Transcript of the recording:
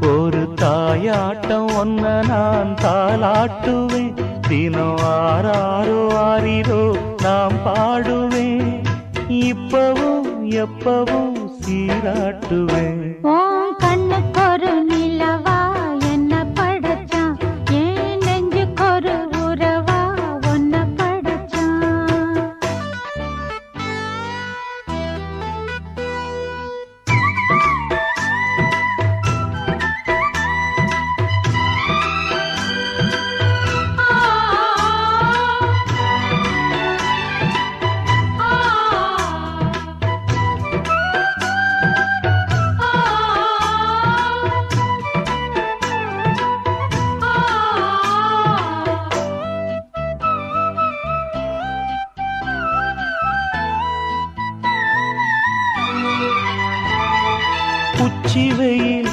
ஒரு தாயாட்டம் ஒன்ன நான் தாளாட்டுவேன். தினம் ஆறாரோ ஆறிரோ நாம் பாடுவேன். இப்பவும் எப்பவும் சீராட்டுவேன். ശിവയിൽ